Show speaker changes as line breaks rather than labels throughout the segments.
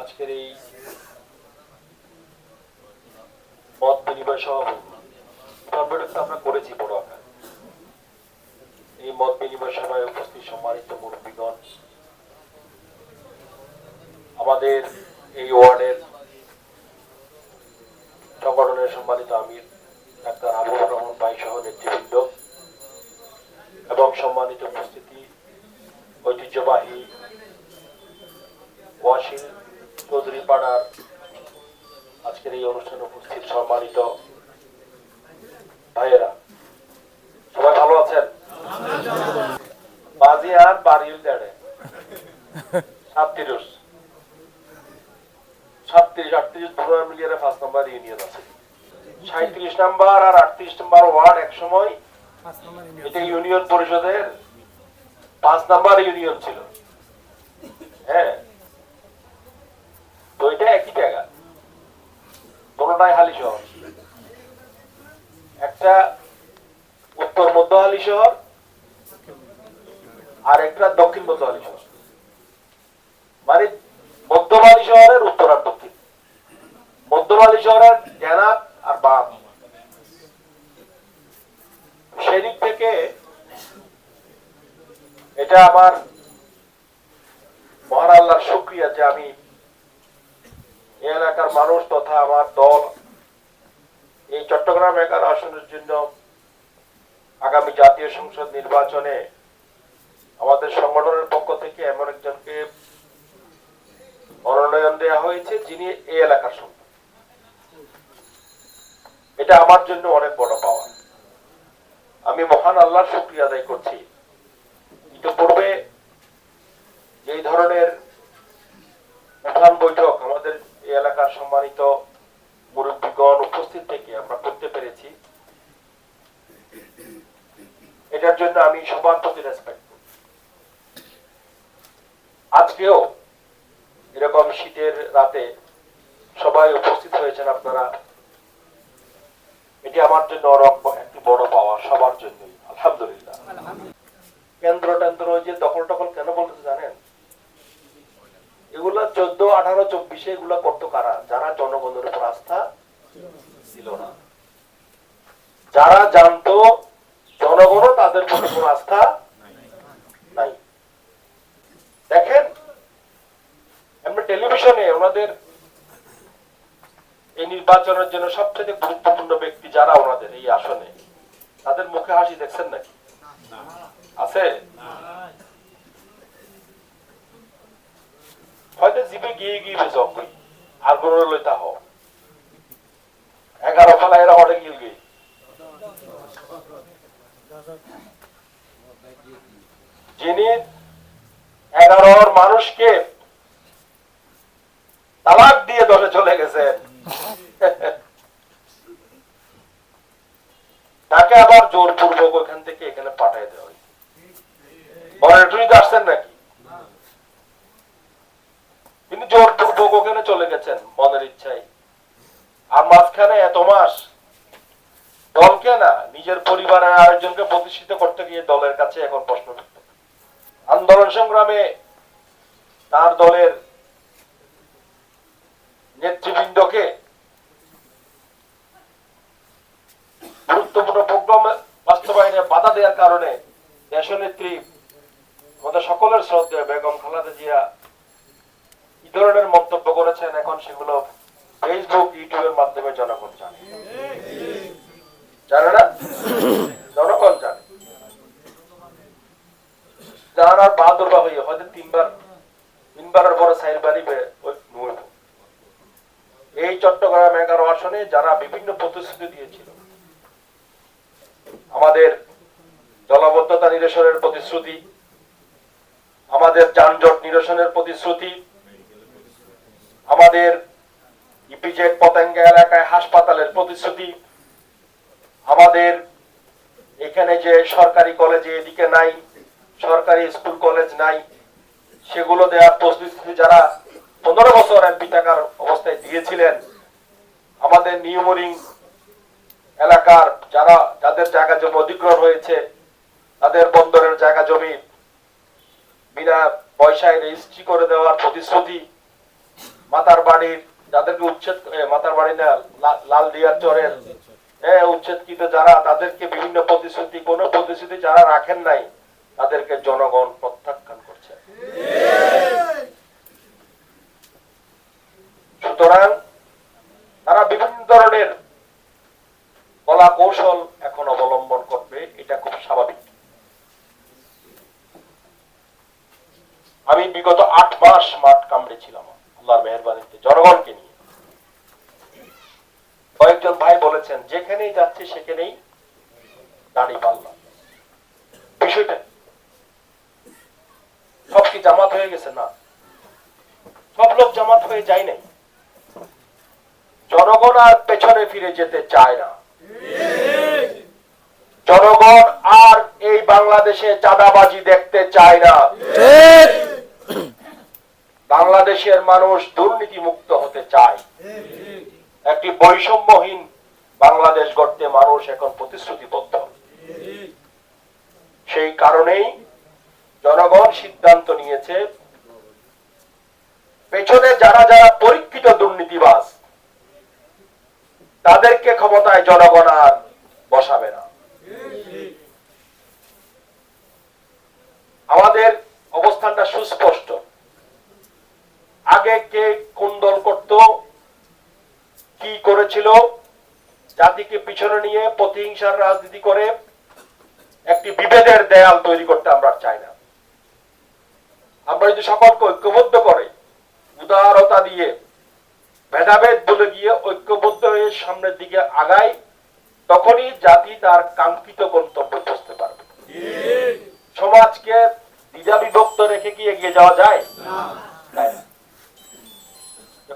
আজকের এই মত বিনিময় সভা কম্পিউটার আমরা করেছি বড় আকার। এই মত বিনিময় সভায় উপস্থিত সম্মানিত মুরব্বীগণ, আমাদের এই ওয়ার্ডের সংগঠনের সম্মানিত আমির ডাক্তার আবুর রহমান ভাই সহ নেতৃবৃন্দ এবং সম্মানিত উপস্থিতি ঐতিহ্যবাহী ওয়াসিল চৌধুরী পাড়ার আজকের এই অনুষ্ঠানে উপস্থিত সম্মানিত ভাইয়েরা। সবাই ভালো আছেন? দেড়ে সাতত্রিশ। সাতত্রিশ, আটত্রিশ মিলিয়ে পাঁচ নম্বর ইউনিয়ন আছে। সাঁত্রিশ নাম্বার আর আটত্রিশ নাম্বার ওয়ার্ড এক সময় এটা ইউনিয়ন পরিষদের পাঁচ নাম্বার ইউনিয়ন ছিল। হ্যাঁ? এটা একই জায়গা দুটাই হালি শহর একটা উত্তর মধ্য হালি শহর আর একটা দক্ষিণ মধ্য হালি শহর মানে মধ্যমালি শহরের উত্তর আর দক্ষিণ। মধ্যমালি শহরের জেনাব আর বাম। সেদিক থেকে এটা আমার মহান আল্লাহর শুক্রিয়া যে আমি এলাকার মানুষ তথা আমার দল এই চট্টগ্রাম এগারো আসনের জন্য আগামী জাতীয় সংসদ নির্বাচনে আমাদের সংগঠনের পক্ষ থেকে এমন একজনকে মনোনয়ন দেওয়া হয়েছে, যিনি এই এলাকার সন্তান। এটা আমার জন্য অনেক বড় পাওয়া। আমি মহান আল্লাহর শুক্রিয়া আদায় করছি। ইতিপূর্বে এই ধরনের প্রধান বৈঠক আমাদের এলাকার সম্মানিত মুরব্বীগণ উপস্থিত থেকে আমরা করতে পেরেছি। এটার জন্য আমি সবার প্রতি রেসপেক্ট করি। আজকেও এরকম শীতের রাতে সবাই উপস্থিত হয়েছেন আপনারা। এটি আমার জন্য একটি বড় পাওয়া সবার জন্যই আলহামদুলিল্লাহ। কেন্দ্র টেন্দ্র ওই যে দখল টখল কেন বলতে জানেন? এগুলা চোদ্দ, আঠারো, চব্বিশে এগুলা করতো কারা? যারা জনগণের উপর আস্থা ছিল না। যারা জানতো জনগণও তাদের প্রতি কোনো আস্থা নাই। দেখেন, আমরা টেলিভিশনে ওনাদের এই নির্বাচনের জন্য সবচেয়ে গুরুত্বপূর্ণ ব্যক্তি যারা ওনাদের এই আসনে, তাদের মুখে হাসি দেখছেন নাকি? আছে? হয়তো জিবে গিয়ে গিয়ে বেজক কই আর কোন লইতা হ এগারো ফেলা এরা হটে গিল গিয়ে। যিনি এগারোর মানুষকে তালাক দিয়ে দলে চলে গেছেন। তাকে আবার জোরপূর্বক ওখান থেকে এখানে পাঠিয়ে দেওয়া হয়েছে। বরেটরিতে আসছেন নাকি? তিনি জোরপূর্বক ওখানে চলে গেছেন? মনের ইচ্ছায়। আর মাঝখানে এত মাস দলকে না নিজের পরিবারের আরেকজনকে প্রতিষ্ঠিত করতে গিয়ে দলের কাছে এখন প্রশ্ন আন্দোলন সংগ্রামে তার দলের নেতৃবৃন্দকে গুরুত্বপূর্ণ প্রোগ্রাম বাস্তবায়নে বাধা দেওয়ার কারণে দেশনেত্রী, আমাদের সকলের শ্রদ্ধেয় বেগম খালেদা জিয়া ধরনের মন্তব্য করেছেন এখন সেগুলো ফেসবুক ইউটিউবের মাধ্যমে জনগণ জানে। জানে না? জনগণ জানে। বা হইয়া হয়তো তিনবার, তিনবারের সাইল এই চট্টগ্রাম এগারো আসনে যারা বিভিন্ন প্রতিশ্রুতি দিয়েছিল, আমাদের জলাবদ্ধতা নিরসনের প্রতিশ্রুতি, আমাদের যানজট নিরসনের প্রতিশ্রুতি আমাদের ইপিজেড পতেঙ্গা এলাকায় হাসপাতালের প্রতিশ্রুতি, আমাদের এখানে যে সরকারি কলেজে এদিকে নাই, সরকারি স্কুল কলেজ নাই, সেগুলো দেওয়ার প্রতিশ্রুতি যারা পনেরো বছর এমপি টাকার অবস্থায় দিয়েছিলেন, আমাদের নিউমরিং এলাকার যারা, যাদের জায়গা জমি অধিগ্রহণ হয়েছে, তাদের বন্দরের জায়গা জমি, বিনা পয়সায় রেজিস্ট্রি করে দেওয়ার প্রতিশ্রুতি মাতার বাড়ির যাদেরকে উচ্ছেদ মাতার বাড়ি না লাল দিয়ার চরের হ্যাঁ উচ্ছেদকৃত যারা, তাদেরকে বিভিন্ন প্রতিশ্রুতি, কোন প্রতিশ্রুতি যারা রাখেন নাই, তাদেরকে জনগণ প্রত্যাখ্যান করছে। সুতরাং, তারা বিভিন্ন ধরনের কলা কৌশল এখন অবলম্বন করবে, এটা খুব স্বাভাবিক। আমি বিগত আট মাস মাঠ কামড়ে ছিলাম আল্লাহর মেহরবানিতে, জনগণকে নিয়ে। কয়েকজন ভাই বলেছেন, যেখানেই যাচ্ছে, সেখানেই দাড়ি পাল্লা বিষয়টা সব কি জামাত হয়ে গেছে? না। সব লোক জামাত হয়ে যায় নাই। জনগণ আর পেছনে ফিরে যেতে চায় না। জনগণ আর এই বাংলাদেশে চাঁদাবাজি দেখতে চায় না। বাংলাদেশের মানুষ দুর্নীতি মুক্ত হতে চায়। একটি বৈষম্যহীন বাংলাদেশ গড়তে মানুষ এখন প্রতিশ্রুতিবদ্ধ। সেই কারণেই জনগণ সিদ্ধান্ত নিয়েছে, পেছনে যারা যারা পরীক্ষিত দুর্নীতিবাজ, তাদেরকে ক্ষমতায় জনগণ আর বসাবে না। আমাদের অবস্থানটা সুস্পষ্ট। আগে কে কোন দল করত? কি করেছিল? জাতিকে পিছনে নিয়ে প্রতিহিংসার রাজনীতি করে একটি বিভেদের দেয়াল তৈরি করতে আমরা চাই না। আমরা যদি সকলকে ঐক্যবদ্ধ করে, উদারতা দিয়ে, ভেদাভেদ বলে গিয়ে ঐক্যবদ্ধ হয়ে সামনের দিকে আগাই, তখনই জাতি তার কাঙ্ক্ষিত গন্তব্যে পৌঁছতে পারবে। সমাজকে দ্বিধা বিভক্ত রেখে কি এগিয়ে যাওয়া যায়? না।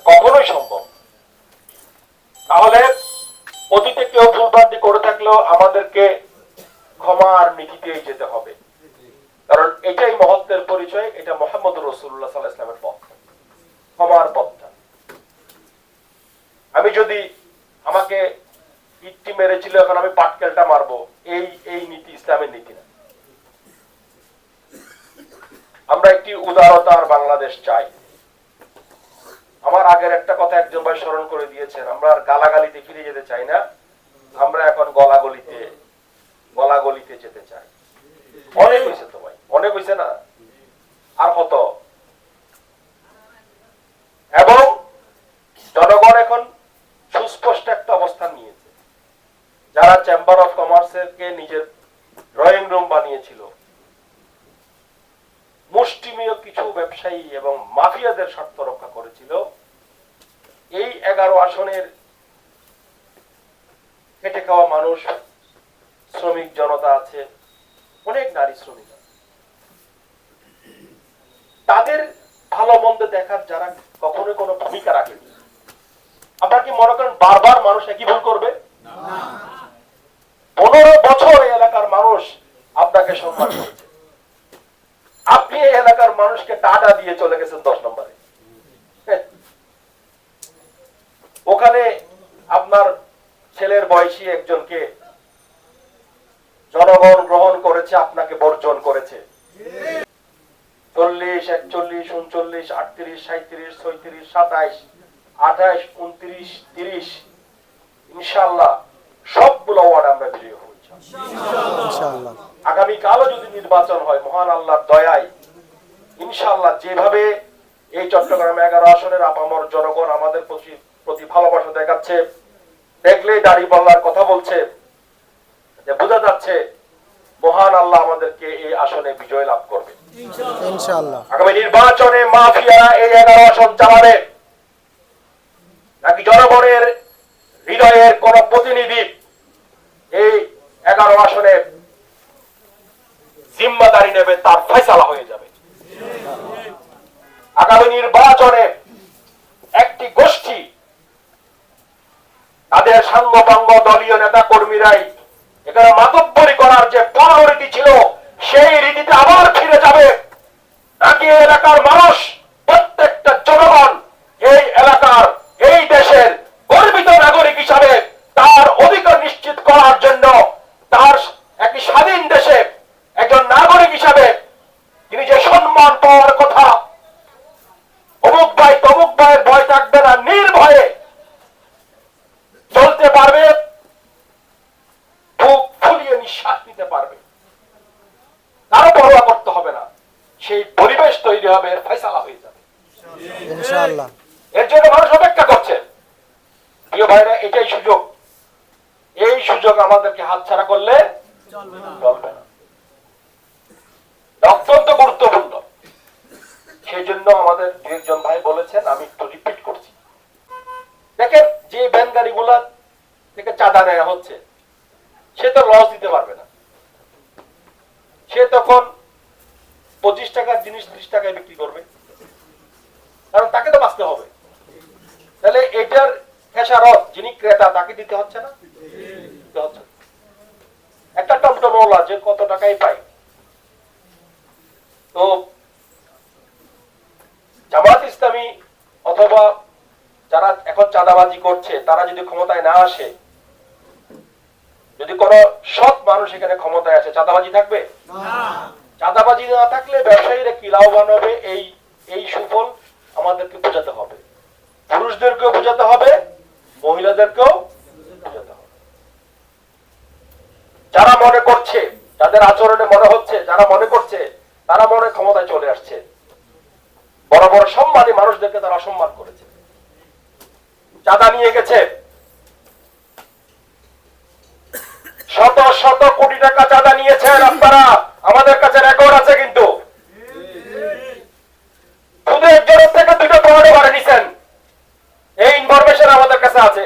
কখনোই সম্ভব। তাহলে অতীতে কেউ ভুলভ্রান্তি করে থাকলেও আমাদেরকে ক্ষমার নীতিতেই যেতে হবে। কারণ এটাই মহত্বের পরিচয়, এটা মোহাম্মদ রসুল্লাহ সাল্লাহ ইসলামের পথ। ক্ষমার পথটা। আমি যদি আমাকে ইটটি মেরেছিল, এখন আমি পাটকেলটা মারবো, এই এই নীতি ইসলামের নীতি না। আমরা একটি উদারতার বাংলাদেশ চাই। আমার আগের একটা কথা একজন ভাই স্মরণ করে দিয়েছেন, আমরা আর গালাগালিতে ফিরে যেতে চাই না, আমরা এখন গলাগলিতে গলাগলিতে যেতে চাই। অনেক হয়েছে তো ভাই, অনেক হয়েছে না? আর কত? এবং জনগণ এখন সুস্পষ্ট একটা অবস্থান নিয়েছে। যারা চেম্বার অফ কমার্সের কে নিজের ড্রয়িং রুম বানিয়েছিল, মুষ্টিমেয় কিছু ব্যবসায়ী এবং মাফিয়াদের স্বার্থ রক্ষা করেছিল এই এগারো আসনের খেটে খাওয়া মানুষ, শ্রমিক জনতা আছে, অনেক নারী শ্রমিক তাদের ভালো মন্দ দেখার যারা কখনো কোনো ভূমিকা রাখেনি। আপনার কি মনে করেন বারবার মানুষ একই ভুল করবে? পনেরো বছর এই এলাকার মানুষ আপনাকে সম্মান করেছে। আপনি এই এলাকার মানুষকে টাটা দিয়ে চলে গেছেন দশ নম্বরে হ্যাঁ। ওখানে আপনার ছেলের বয়সী একজনকে জনগণ গ্রহণ করেছে আপনাকে বর্জন করেছে। চল্লিশ একচল্লিশ উনচল্লিশ আটত্রিশ সাঁত্রিশ ছয়ত্রিশ সাতাইশ আঠাইশ উনত্রিশ তিরিশ ইনশাল্লাহ সবগুলো ওয়ার্ড আমরা বিজয়ী হয়েছি আগামীকালও যদি নির্বাচন হয় মহান আল্লাহর দয়ায় ইনশাল্লাহ যেভাবে এই চট্টগ্রাম এগারো আসনের আপামর জনগণ আমাদের প্রতি প্রতি ভালোবাসা দেখাচ্ছে দেখলেই দাড়িপাল্লার কথা বলছে। যে বোঝা যাচ্ছে মহান আল্লাহ আমাদেরকে এই আসনে বিজয় লাভ করবে। আগামী নির্বাচনে মাফিয়ারা এই এগারো আসন চালাবে। নাকি জনগণের হৃদয়ের কোন প্রতিনিধি এই এগারো আসনে জিম্মাদারি নেবে তার ফয়সালা হয়ে যাবে। আগামী নির্বাচনে একটি গোষ্ঠী তাদের সাঙ্গপাঙ্গ দলীয় নেতা কর্মীরাই এখানে মাতব্বরি করার যে পররীতি ছিল, সেই রীতিতে আবার ফিরে যাবে। নাকি এলাকার মানুষ, প্রত্যেকটা জনগণ এই এলাকার এই দেশের গর্বিত নাগরিক হিসাবে তার অধিকার নিশ্চিত করার জন্য তার একটি স্বাধীন দেশে একজন নাগরিক হিসাবে তিনি যে সম্মান পাওয়ার কথা অমুক ভাই তমুক ভাইয়ের ভয়টা
ইনশাআল্লাহ
এর জন্য মানুষ অপেক্ষা করছে প্রিয় ভাইরা এটাই সুযোগ এই সুযোগ আমাদেরকে হাতছাড়া করলে চলবে না। অত্যন্ত গুরুত্বপূর্ণ। সেই জন্য আমাদের দু একজন ভাই বলেছেন আমি একটু রিপিট করছি। দেখেন যে ভ্যান গাড়িগুলা থেকে চাঁদা নেওয়া হচ্ছে সে তো লস দিতে পারবে না। সে তখন পঁচিশ টাকার জিনিস ত্রিশ টাকায় বিক্রি করবে। কারণ তাকে তো বাঁচতে হবে। তাহলে এটার খেসারত যিনি ক্রেতা তাকে দিতে হচ্ছে না? দিতে হচ্ছে একটা টমটমওয়ালা যে কত টাকাই পায়। তো জামাত ইসলামী অথবা যারা এখন চাঁদাবাজি করছে তারা যদি ক্ষমতায় না আসে যদি কোন সৎ মানুষ এখানে ক্ষমতায় আসে চাঁদাবাজি থাকবে? চাঁদাবাজি না থাকলে ব্যবসায়ীরা কি লাভবান হবে? এই এই সুফল আমাদেরকে বোঝাতে হবে। পুরুষদেরকেও বোঝাতে হবে মহিলাদেরকেও বোঝাতে হবে যারা মনে করছে, যাদের আচরণে মনে হচ্ছে, যারা মনে করছে, তারা মনে ক্ষমতায় চলে আসছে। বড় বড় সম্মানী মানুষদেরকে তারা অসম্মান করেছে। চাঁদা নিয়ে গেছে। শত শত কোটি টাকা চাঁদা নিয়েছেন আপনারা। আমাদের কাছে রেকর্ড আছে কিন্তু। শুধু একজনের থেকে দুটো পয়েন্ট বাড়ে নিছেন। এই ইনফরমেশন আমাদের কাছে আছে।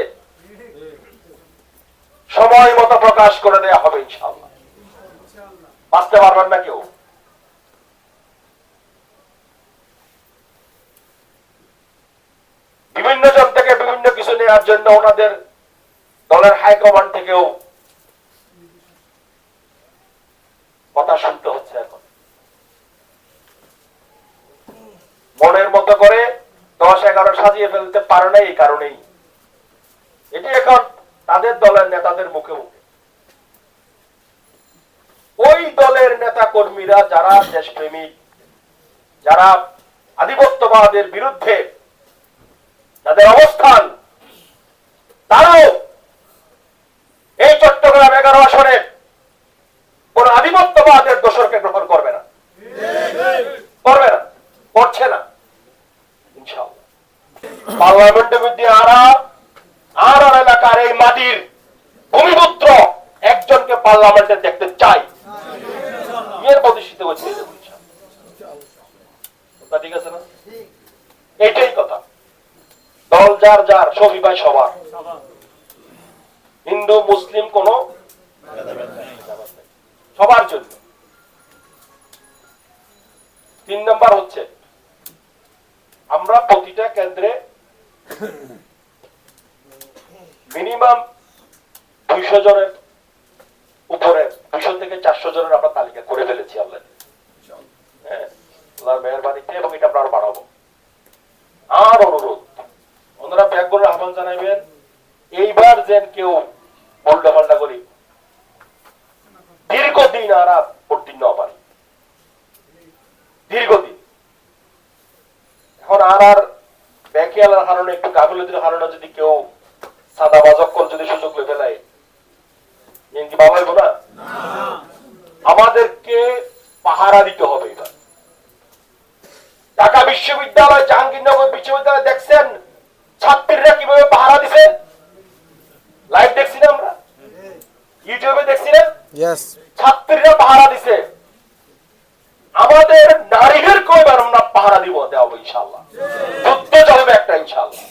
সময় মতো প্রকাশ করে দেয়া হবে, ইনশাআল্লাহ। বাঁচতে পারবেন না কেউ। বিভিন্ন জন থেকে বিভিন্ন কিছু নেওয়ার জন্য ওনাদের দলের হাইকমান্ড থেকেও কথা শুনতে হচ্ছে এখন। মনের মতো করে দশ এগারো সাজিয়ে ফেলতে পারে না এই কারণেই। এটি এখন তাদের দলের নেতাদের মুখে মুখে। ওই দলের নেতা কর্মীরা যারা দেশপ্রেমিক, যারা আধিপত্যবাদের বিরুদ্ধে তাদের অবস্থান, তারাও এই চট্টগ্রাম এগারো আসনে কোন আধিপত্যবাদের দোষরকে গ্রহণ করবে না করবে না করছে না ইনশাআল্লাহ পার্লামেন্টের মধ্যে আরা আর আর এই ভূমিপুত্র একজনকে পার্লামেন্টে দেখতে চাই। প্রতিষ্ঠিত হচ্ছে ঠিক আছে না? এইটাই কথা। দল যার যার, সবই ভাই সবার। হিন্দু, মুসলিম কোন সবার জন্য। তিন নম্বর হচ্ছে, আমরা প্রতিটা কেন্দ্রে মিনিমাম দুইশো জনের উপরে, দুইশো থেকে চারশো জনের আমরা তালিকা করে ফেলেছি আল্লাহ হ্যাঁ আল্লাহর মেহরবানিতে এবং এটা আমরা আরও বাড়াবো। আর অনুরোধ ওনারা আহ্বান এইবার যেন কেউ পাল্টা করি দীর্ঘদিন আর উত্তীর্ণ পারি দীর্ঘদিন। এখন আর আর কারণে একটু গাফিলতির কারণে যদি কেউ সাদা বাজক্কল যদি সুযোগ পেয়ে ফেলায় কি ভালো হইব না। আমাদেরকে পাহারা দিতে হবে এবার। ঢাকা বিশ্ববিদ্যালয় জাহাঙ্গীরনগর বিশ্ববিদ্যালয় দেখছেন? ছাত্রীরা কীভাবে পাহারা দিছে? লাইভ দেখছি না আমরা? ইউটিউবে দেখছি না? ছাত্রীরা পাহারা দিছে। আমাদের নারীদের কয়বার আমরা পাহারা দিব দেওয়া ইনশাল্লাহ যুদ্ধ চলবে একটা ইনশাল্লাহ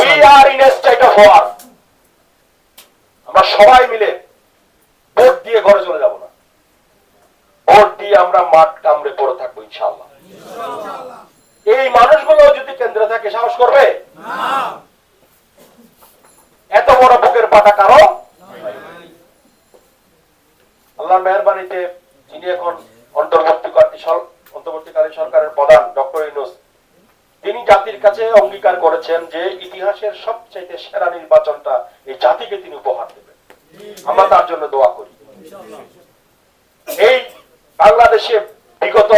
we are in a state of war আমরা সবাই মিলে ভোট দিয়ে ঘরে চলে যাব না। ভোট দিয়ে আমরা মাঠ কামড়ে পড়ে থাকব ইনশাল্লাহ এই মানুষগুলো যদি কেন্দ্রে থাকে, সাহস করবে? এত বড় বুকের পাটা কারও? আল্লাহ মেহরবানিতে যিনি এখন অন্তর্বর্তীকালীন সরকারের প্রধান, ডক্টর ইউনুস তিনি জাতির কাছে অঙ্গীকার করেছেন যে ইতিহাসের সবচাইতে সেরা নির্বাচনটা এই জাতিকে তিনি উপহার দেবেন। আমরা তার জন্য দোয়া করি। এই বাংলাদেশে বিগত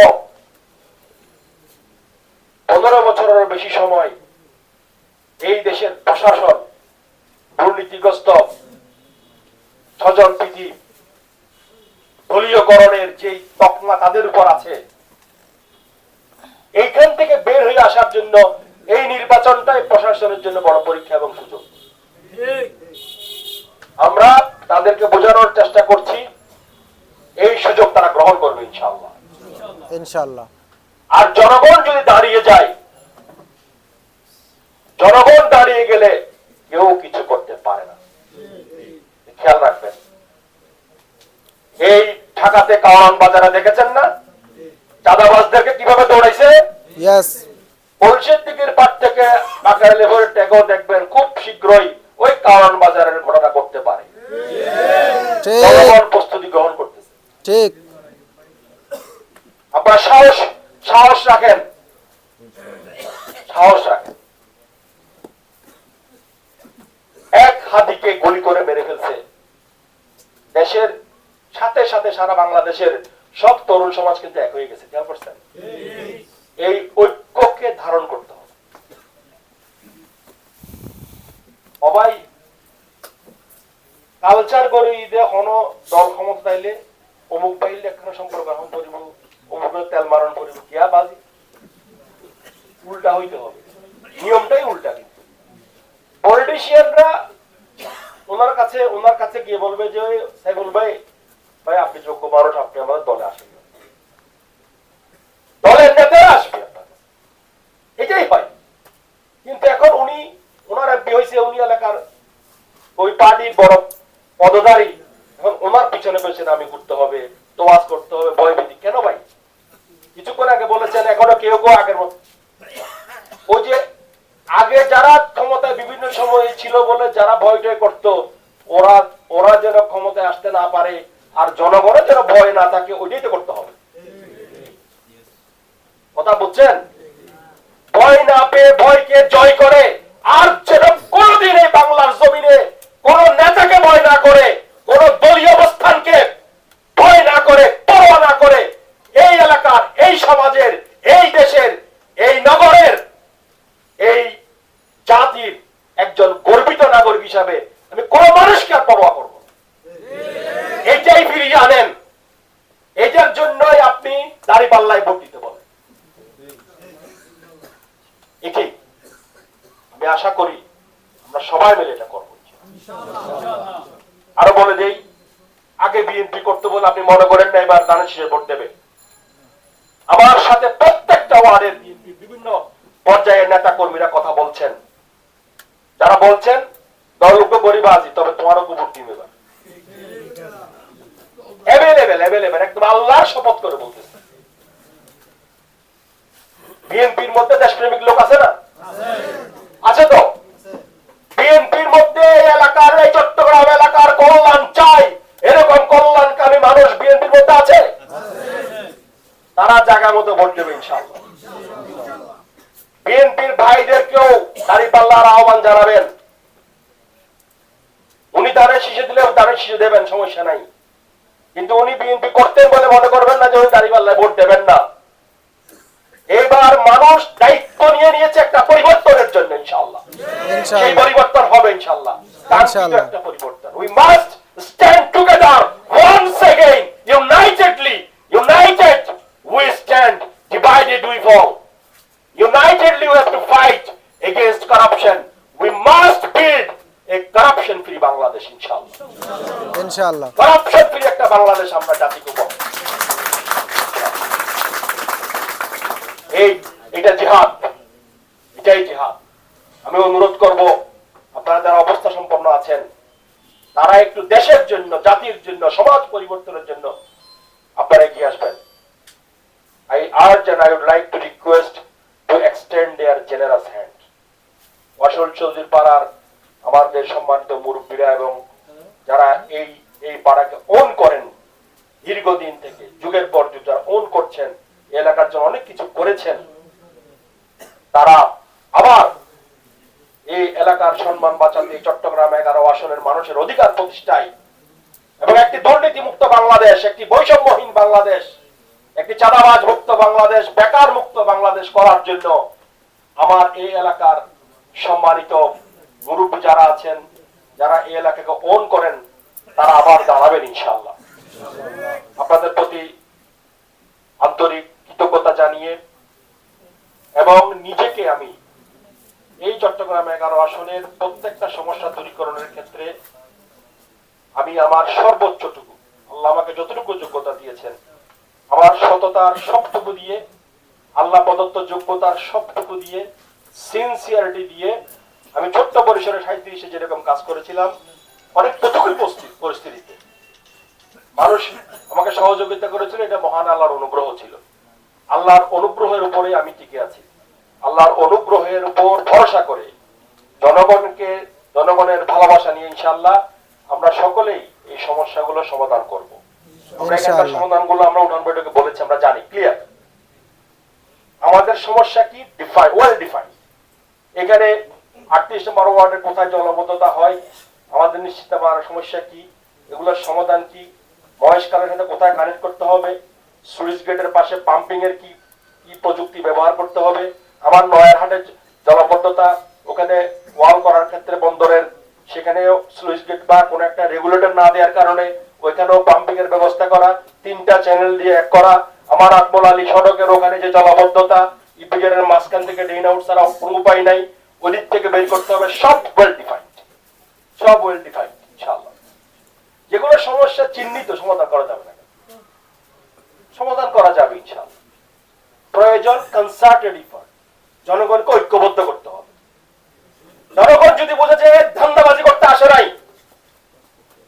পনেরো বছরের বেশি সময় এই দেশের প্রশাসন দুর্নীতিগ্রস্ত স্বজন প্রীতি দলীয়করণের যে তকমা তাদের উপর আছে এইখান থেকে বের হয়ে আসার জন্য এই নির্বাচনটাই প্রশাসনের জন্য বড় পরীক্ষা এবং সুযোগ। আমরা তাদেরকে বোঝানোর চেষ্টা করছি এই সুযোগ তারা গ্রহণ করবে ইনশাআল্লাহ।
ইনশাল্লাহ
আর জনগণ যদি দাঁড়িয়ে যায় জনগণ দাঁড়িয়ে গেলে কেউ কিছু করতে পারে না। খেয়াল রাখবেন। এই ঢাকাতে কাওয়ান বাজারে দেখেছেন না? চাঁদাবাজদেরকে কীভাবে দৌড়াইছে? দিকের পাট থেকে লেভেলের ট্যাগও দেখবেন খুব শীঘ্রই ওই কাওয়ান বাজারের ঘটনা করতে পারে। প্রস্তুতি গ্রহণ করতেছে।
ঠিক।
আপনারা সাহস সাহস রাখেন। সাহস রাখেন। এক হাতিকে গুলি করে মেরে ফেলছে। দেশের সাথে সাথে সারা বাংলাদেশের সব তরুণ সমাজ কিন্তু এক হয়ে গেছে, খেয়াল করছেন? এই ঐক্যকে ধারণ করতে হবে। সবাই কালচার করে ঈদে হন দল ক্ষমতা পাইলে অমুক পাইলে একখানে সম্পর্ক গ্রহণ করিব, অমুকের তেল মারণ করিব কিয়া বাজি? উল্টা হইতে হবে। নিয়মটাই উল্টা কিন্তু। পলিটিশিয়ানরা ওনার কাছে ওনার কাছে গিয়ে বলবে যে সাইফুল ভাই ভাই, আপনি যোগ্য মানুষ, আপনি আমাদের দলে আসেন দলের নেতারা আসবে এটাই হয়। কিন্তু এখন উনি ওনার এমপি হয়েছে উনি এলাকার ওই পার্টির বড় পদধারী। এখন ওনার পিছনে পেছনে আমি ঘুরতে হবে, তোয়াজ করতে হবে, ভয়ভীতি। কেন ভাই? কিছুক্ষণ আগে বলেছেন, এখনও কেউ কেউ আগের ওই যে আগে যারা ক্ষমতায় বিভিন্ন সময়ে ছিল বলে যারা ভয় টয় করতো, ওরা ওরা যেন ক্ষমতায় আসতে না পারে আর জনগণের যেন ভয় না থাকে, ওইটাই তো করতে হবে। কথা বুঝছেন? ভয় না পেয়ে ভয়কে জয় করে, আর যেন কোনদিন এই বাংলার জমিনে কোন নেতাকে ভয় না করে, কোন দলীয় অবস্থানকে ভয় না করে, পরোয়া না করে, এই এলাকার, এই সমাজের, এই দেশের, এই নগরের, এই জাতির একজন গর্বিত নাগরিক হিসাবে আমি কোন মানুষকে আর পরোয়া করব না। এইটাই ফিরিয়ে আনেন এটার জন্যই আপনি দাড়ি পাল্লায় ভোট দিতে বলেন এটাই আমি আশা করি আমরা সবাই মিলে এটা করব। আরও বলে দেই, আগে বিএনপি করতে বলে আপনি মনে করেন না, এবার দানের শীষে ভোট দেবে। আমার সাথে প্রত্যেকটা ওয়ার্ডের বিএনপি, বিভিন্ন পর্যায়ের নেতা কর্মীরা কথা বলছেন। যারা বলছেন দলকে গরিবাজি তবে তোমারও ভোট দিবে এবার। অ্যাভেলেবেল অ্যাভেলেবেল একদম আল্লাহর শপথ করে বলতেছে। বিএনপির মধ্যে দেশপ্রেমিক লোক আছে না? আছে তো? বিএনপির মধ্যে এলাকার, এই চট্টগ্রাম এলাকার কল্যাণ চাই। এরকম কল্যাণকামী মানুষ বিএনপির মধ্যে আছে? তারা জায়গা মতো ভোট দেবে বিএনপির ভাইদেরকেও দাঁড়িপাল্লার আহ্বান জানাবেন? উনি দানের শীষে দিলেও দানের শীষে দেবেন, সমস্যা নাই। কিন্তু উনি বিএনপি করতেন বলে মনে করবেন না যে উনি দাঁড়িপাল্লায় ভোট দেবেন না। এবার মানুষ দায়িত্ব নিয়ে নিয়েছে একটা পরিবর্তনের জন্য ইনশাআল্লাহ।
ইনশাল্লাহ
পরিবর্তন হবে ইনশাআল্লাহ। একটা পরিবর্তন। We must stand together once again unitedly united we stand divided we fall unitedly we have to fight against corruption we must build a corruption free Bangladesh ইনশাআল্লাহ। কারাপশন ফ্রি একটা বাংলাদেশ আমরা জাতিকে উপহার এই, এটা জিহাদ। এটাই জিহাদ। আমি অনুরোধ করব, আপনারা যারা অবস্থা সম্পন্ন আছেন, তারা একটু দেশের জন্য, জাতির জন্য, সমাজ পরিবর্তনের জন্য আপনারা এগিয়ে আসবেন। I urge and I would like to request to extend their generous hand. Wasal Chowdhury পাড়ার আমাদের সম্মানিত মুরব্বীরা এবং যারা এই এই পাড়াকে ওন করেন, দীর্ঘদিন থেকে, যুগের পর যুগ যারা ওন করছেন এলাকার জন্য অনেক কিছু করেছেন। তারা আবার এই এলাকার সম্মান বাঁচাতে চট্টগ্রাম এগারো আসনের মানুষের অধিকার প্রতিষ্ঠায় এবং একটি দুর্নীতি মুক্ত বাংলাদেশ, একটি বৈষম্যহীন বাংলাদেশ, একটি চাঁদাবাজ মুক্ত বাংলাদেশ বেকার মুক্ত বাংলাদেশ করার জন্য আমার এই এলাকার সম্মানিত মুরব্বী যারা আছেন, যারা এই এলাকাকে ওন করেন, তারা আবার দাঁড়াবেন ইনশাআল্লাহ। আপনাদের প্রতি আন্তরিক কৃতজ্ঞতা জানিয়ে এবং নিজেকে আমি এই চট্টগ্রাম এগারো আসনের প্রত্যেকটা সমস্যা দূরীকরণের ক্ষেত্রে আমি আমার সর্বোচ্চটুকু, আল্লাহ আমাকে যতটুকু যোগ্যতা দিয়েছেন, আমার সততার সবটুকু দিয়ে, আল্লাহ প্রদত্ত যোগ্যতার সবটুকু দিয়ে সিনসিয়ারিটি দিয়ে আমি ছোট্ট পরিসরে সাঁত্রিশে যেরকম কাজ করেছিলাম, অনেক প্রতিকূল পরিস্থিতিতে। মানুষ আমাকে সহযোগিতা করেছিল, এটা মহান আল্লাহর অনুগ্রহ ছিল। আল্লাহর অনুগ্রহের উপরে আমি টিকে আছি। আল্লাহর অনুগ্রহের উপর ভরসা করে জনগণকে জনগণের ভালোবাসা নিয়ে ইনশাল্লাহ আমরা সকলেই এই সমস্যাগুলো সমাধান করব। সমাধানগুলো আমরা উঠান বৈঠকে বলেছি আমরা জানি ক্লিয়ার আমাদের সমস্যা কি? ডিফাইন ওয়েল ডিফাইন এখানে আটত্রিশ নম্বর ওয়ার্ডের কোথায় জলবদ্ধতা হয়? আমাদের নিশ্চিত সমস্যা কি? এগুলোর সমাধান কি? মহেশকালের সাথে কোথায় কানেক্ট করতে হবে? সুইচ গেটের পাশে পাম্পিং এর কি কি প্রযুক্তি ব্যবহার করতে হবে? আমার নয়ার হাটের জলবদ্ধতা, ওখানে ওয়াল করার ক্ষেত্রে বন্দরের স্লুইস গেট বা কোনো একটা রেগুলেটর না দেওয়ার কারণে ওইখানেও পাম্পিং এর ব্যবস্থা করা, তিনটা চ্যানেল দিয়ে এক করা। আমার আকমল আলী সড়কের ওখানে যে জলাবদ্ধতা ইপিজের মাঝখান থেকে ড্রেন আউট ছাড়া কোনো উপায় নাই। ওই দিক থেকে বের করতে হবে, সব ওয়েল ডিফাইন্ড সব ওয়েল ডিফাইন্ড ইনশাআল্লাহ। যেগুলো সমস্যা চিহ্নিত, সমাধান করা যাবে না। সমাধান করা যাবে ইনশাআল্লাহ। প্রয়োজন কনসার্টেড ইফার্ট জনগণকে ঐক্যবদ্ধ করতে হবে। জনগণ যদি বোঝে যে ধান্দাবাজি করতে আসে নাই,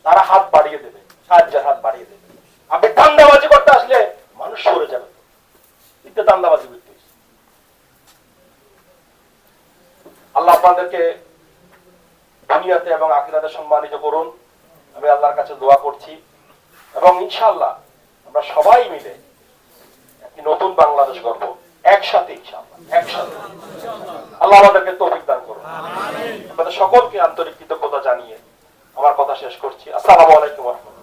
তারা হাত বাড়িয়ে দেবে, সাহায্যের হাত বাড়িয়ে দেবে। আপনি ধান্দাবাজি করতে আসলে মানুষ সরে যাবে। কিন্তু ধান্দাবাজি করতে আল্লাহ আপনাদেরকে দুনিয়াতে এবং আখিরাতে সম্মানিত করুন। আমি আল্লাহর কাছে দোয়া করছি। এবং ইনশাআল্লাহ আমরা সবাই মিলে একটি নতুন বাংলাদেশ গর্ব একসাথে একসাথে। আল্লাহ আমাদেরকে তৌফিক দান করুন। আপনাদের সকলকে আন্তরিক কৃতজ্ঞতা জানিয়ে আমার কথা শেষ করছি। আসসালামু আলাইকুম রাহমাতুল্লাহ।